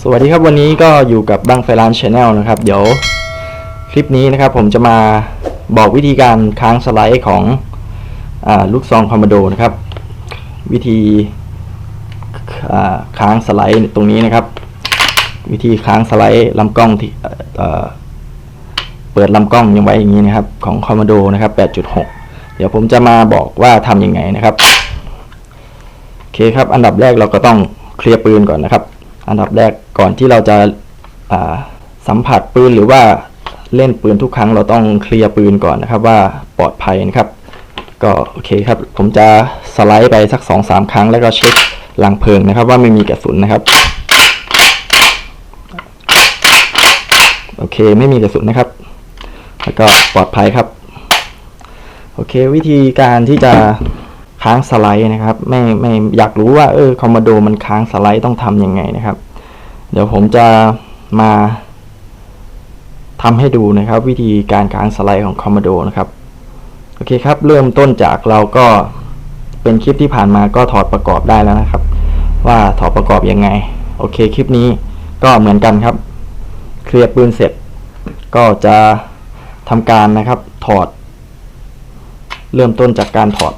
สวัสดีครับวันนี้ก็อยู่กับบังไฟลานชาแนลนะครับ เดี๋ยวคลิปนี้นะครับผมจะมาบอกวิธีการค้างสไลด์ของอลูกซองคอมมานโดนะครับ วิธีค้างสไลด์ตรงนี้นะครับ วิธีค้างสไลด์ลำกล้องที่เปิดลำกล้องยังไว้อย่างนี้นะครับ ของคอมมานโดนะครับ 8.6 เดี๋ยวผมจะมาบอกว่าทำยังไงนะครับ เคครับ อันดับแรกเราก็ต้องเคลียร์ปืนก่อนนะครับ อันดับแรกก่อนที่เราจะาสัมผัสปืนหรือว่าเล่นปืนทุกครั้งเราต้องเคลียร์ปืนก่อนนะครับ ว่าปลอดภัยนะครับ ก็โอเคครับ ผมจะสไลด์ไปสัก2อสาครั้ง แล้วก็เช็คหลังเพลิงนะครับ ว่าไม่มีกระสุนนะครับโอเคไม่มีกระสุนนะครับ แล้วก็ปลอดภัยครับ โอเค วิธีการที่จะ ค้างสไลด์นะครับ ไม่ไม่อยากรู้ว่าเออคอมมานโดมันค้างสไลด์ต้องทำยังไงนะครับ เดี๋ยวผมจะมาทำให้ดูนะครับ วิธีการค้างสไลด์ของคอมมานโดนะครับโอเคครับ เริ่มต้นจากเราก็เป็นคลิปที่ผ่านมาก็ถอดประกอบได้แล้วนะครับ ว่าถอดประกอบยังไง โอเคคลิปนี้ก็เหมือนกันครับเคลียร์ปืนเสร็จ ก็จะทำการนะครับถอด เริ่มต้นจากการถอด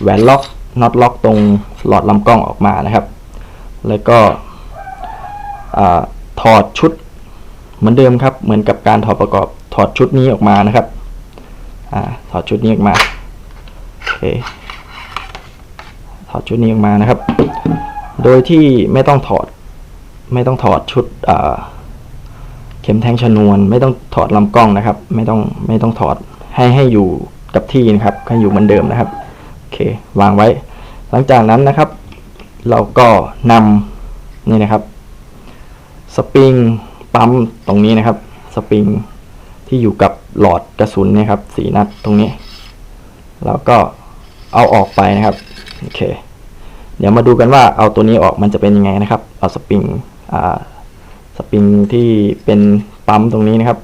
แหวนล็อกน็อตล็อกตรงหลอดลำกล้องออกมานะครับ แล้วก็ถอดชุดเหมือนเดิมครับ เหมือนกับการถอดประกอบถอดชุดนี้ออกมานะครับอถอดชุดนี้ออกมาโอเคถอดชุดนี้ออกมานะครับ โดยที่ไม่ต้องถอดไม่ต้องถอดชุดเข็มแทงชนวน ไม่ต้องถอดลำกล้องนะครับ ไม่ต้องไม่ต้องถอดให้ให้อยู่กับที่นะครับให้อยู่เหมือนเดิมนะครับ อเควางไว้ หลังจากนั้นนะครับ เราก็นำนี่นะครับสปริงปั๊มตรงนี้นะครับสปริงที่อยู่กับหลอดกระสุนนี่ยครับสีนัดตรงนี้ แล้วก็เอาออกไปนะครับโอเคเดี๋ยวมาดูกันว่าเอาตัวนี้ออกมันจะเป็นยังไงนะครับ เอาสปริงอ่าสปริงที่เป็นปั๊มตรงนี้นะครับ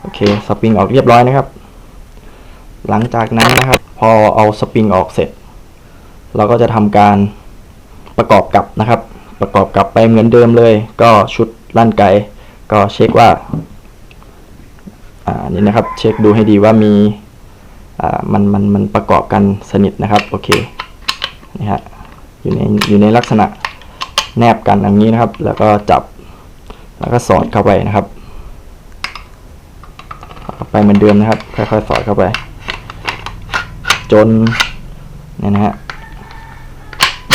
โอเคสปริงออกเรียบร้อยนะครับ หลังจากนั้นนะครับ พอเอาสปริงออกเสร็จ เราก็จะทำการประกอบกับนะครับ ประกอบกับไปเหมือนเดิมเลย ก็ชุดลั่นไกก็เช็คว่าอ่านี่นะครับ เช็คดูให้ดีว่ามีอ่ามันมันมันประกอบกันสนิทนะครับโอเคนี่ฮะอยู่ในอยู่ในลักษณะแนบกันอย่างนี้นะครับ แล้วก็จับแล้วก็สอดเข้าไปนะครับไปเหมือนเดิมนะครับ ค่อยๆสอดเข้าไป จนเนี่ยนะฮะ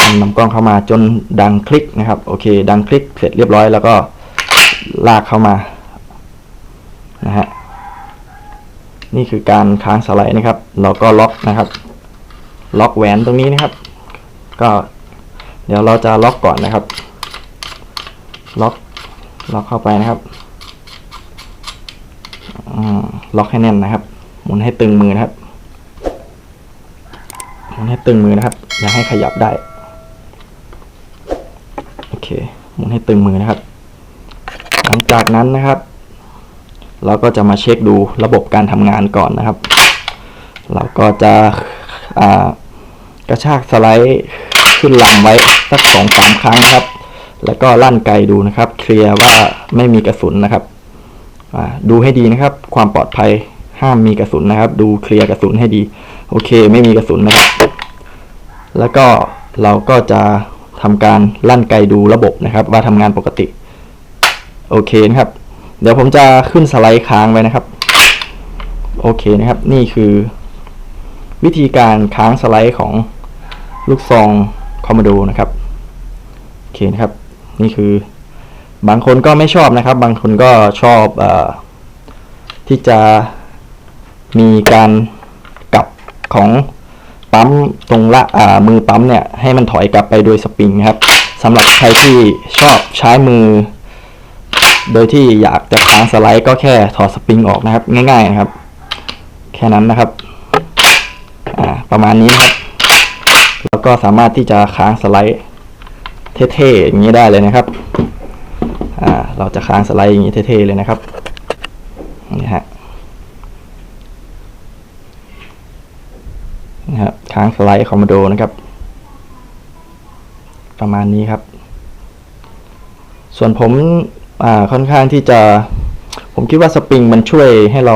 นำลำกล้องเข้ามาจนดังคลิกนะครับ โอเค ดังคลิกเสร็จเรียบร้อยแล้วก็ลากเข้ามานะฮะนี่คือการค้างสไลด์นะครับ เราก็ล็อกนะครับ ล็อกแหวนตรงนี้นะครับ ก็เดี๋ยวเราจะล็อกก่อนนะครับ ล็อกล็อกเข้าไปนะครับล็อกให้แน่นนะครับ หมุนให้ตึงมือนะครับ มุนให้ตึงมือนะครับ อย่าให้ขยับได้ โอเคหมุนให้ตึงมือนะครับ หลังจากนั้นนะครับ เราก็จะมาเช็คดูระบบการทำงานก่อนนะครับ เราก็จะกระชากสไลด์ขึ้นลำไว้สักสองสามครั้งนะครับ แล้วก็ลั่นไกดูนะครับ เคลียร์ว่าไม่มีกระสุนนะครับดูให้ดีนะครับ ความปลอดภัยห้ามมีกระสุนนะครับ ดูเคลียร์กระสุนให้ดี โอเคไม่มีกระสุนนะครับ แล้วก็เราก็จะทำการลั่นไกดูระบบนะครับ ว่าทำงานปกติ โอเคนะครับ เดี๋ยวผมจะขึ้นสไลด์ค้างไว้นะครับ โอเคนะครับ นี่คือ วิธีการค้างสไลด์ของลูกซองคอมโมโดนะครับโอเคนะครับ นี่คือบางคนก็ไม่ชอบนะครับ บางคนก็ชอบอที่จะมีการ ของปั๊มตรงละอ่ามือปั๊มเนี่ยให้มันถอยกลับไปโดยสปริงครับสำหรับใครที่ชอบใช้มือ โดยที่อยากจะค้างสไลด์ก็แค่ถอดสปริงออกนะครับ ง่ายๆนะครับ แค่นั้นนะครับอ่าประมาณนี้นะครับแล้วก็สามารถที่จะค้างสไลด์เท่ๆอย่างนี้ได้เลยนะครับ อ่า เราจะค้างสไลด์อย่างนี้เท่ๆเลยนะครับ นี่ฮะ นะ ค้างสไลด์คอมโมโดนะครับ ประมาณนี้ครับ ส่วนผมค่อนข้างที่จะ ผมคิดว่าสปริงมันช่วยให้เรา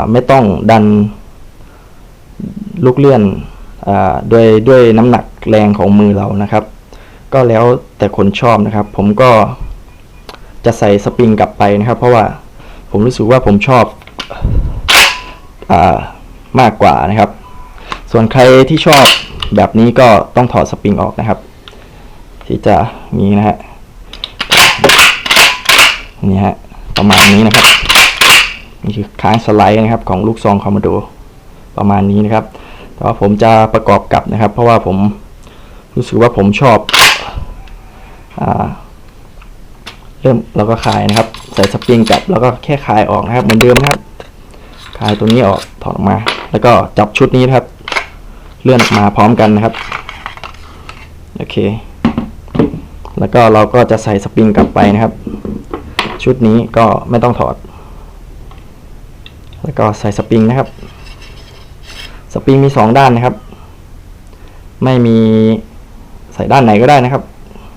าไม่ต้องดันลูกเลื่อนอด้วยด้วยน้ำหนักแรงของมือเรานะครับ ก็แล้วแต่คนชอบนะครับ ผมก็จะใส่สปริงกลับไปนะครับ เพราะว่าผมรู้สึกว่าผมชอบอมากกว่านะครับ ส่วนใครที่ชอบแบบนี้ก็ต้องถอดสปริงออกนะครับ ที่จะมีนะฮะนี่ฮะประมาณนี้นะครับนี่คือค้างสไลด์นะครับของลูกซองคอมโมโดประมาณนี้นะครับ แต่ว่าผมจะประกอบกับนะครับ เพราะว่าผมรู้สึกว่าผมชอบอ่าเริ่มเราก็คลายนะครับ ใส่สปริงกลับแล้วก็แค่คลายออกนะครับเหมือนเดิมนะครับคลายตัวนี้ออกถอดออกมา แล้วก็จับชุดนี้นะครับ เลื่อนมาพร้อมกันนะครับ โอเค แล้วก็เราก็จะใส่สปริงกลับไปนะครับ ชุดนี้ก็ไม่ต้องถอด แล้วก็ใส่สปริงนะครับ สปริงมีสองด้านนะครับ ไม่มีใส่ด้านไหนก็ได้นะครับ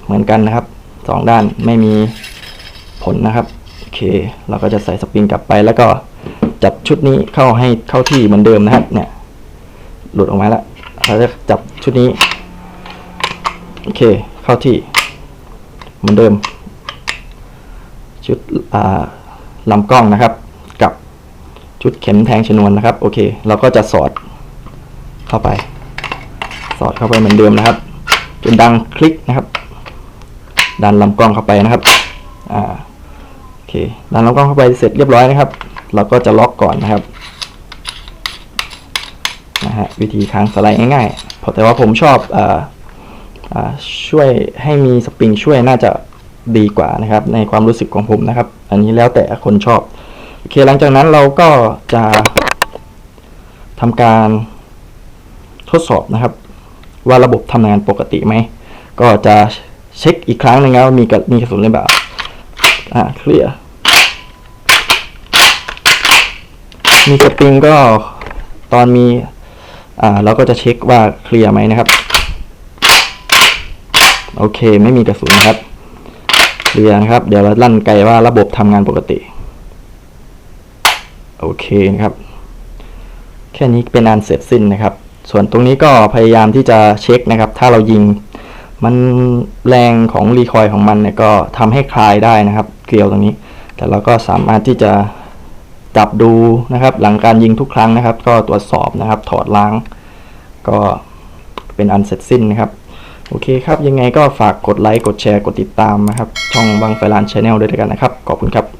เหมือนกันนะครับสองด้านไม่มีผลนะครับ โอเค เราก็จะใส่สปริงกลับไปแล้วก็จับชุดนี้เข้าให้เข้าที่เหมือนเดิมนะครับ เนี่ย หลุดออกมาแล้ว เราจะจับชุดนี้ โอเค เข้าที่ เหมือนเดิม ชุดลำกล้องนะครับ กับชุดเข็มแทงชนวนนะครับ โอเค เราก็จะสอดเข้าไป สอดเข้าไปเหมือนเดิมนะครับ จนดังคลิกนะครับ ดันลำกล้องเข้าไปนะครับ อ่า โอเค ดันลำกล้องเข้าไปเสร็จเรียบร้อยนะครับ เราก็จะล็อกก่อนนะครับ ฮะวิธีค้างสไลด์ง่ายๆเพราะแต่ว่าผมชอบออช่วยให้มีสปริงช่วยน่าจะดีกว่านะครับ ในความรู้สึกของผมนะครับ อันนี้แล้วแต่คนชอบโอเคหลังจากนั้นเราก็จะทำการทดสอบนะครับ ว่าระบบทำงานปกติไหม ก็จะเช็คอีกครั้งหนึงนะว่ามีกระมีกระสุนหรือเปล่าอ่าเคลียร์มีสปริงก็ตอนมี เราก็จะเช็คว่าเคลียร์ไหมนะครับ โอเคไม่มีกระสุนนะครับเคลียร์นะครับ เดี๋ยวเราลั่นไกลว่าระบบทำงานปกติ โอเคนะครับ แค่นี้เป็นอันเสร็จสิ้นนะครับ ส่วนตรงนี้ก็พยายามที่จะเช็คนะครับ ถ้าเรายิงมันแรงของรีคอยล์ของมันเนี่ยก็ทำให้คลายได้นะครับ เกลียวตรงนี้ แต่เราก็สามารถที่จะ จับดูนะครับ หลังการยิงทุกครั้งนะครับ ก็ตรวจสอบนะครับ ถอดล้าง ก็เป็นอันเสร็จสิ้นนะครับโอเคครับ ยังไงก็ฝากกดไลค์ กดแชร์ กดติดตามนะครับ ช่องบังไฟลานชาแนลด้วยกันนะครับ ขอบคุณครับ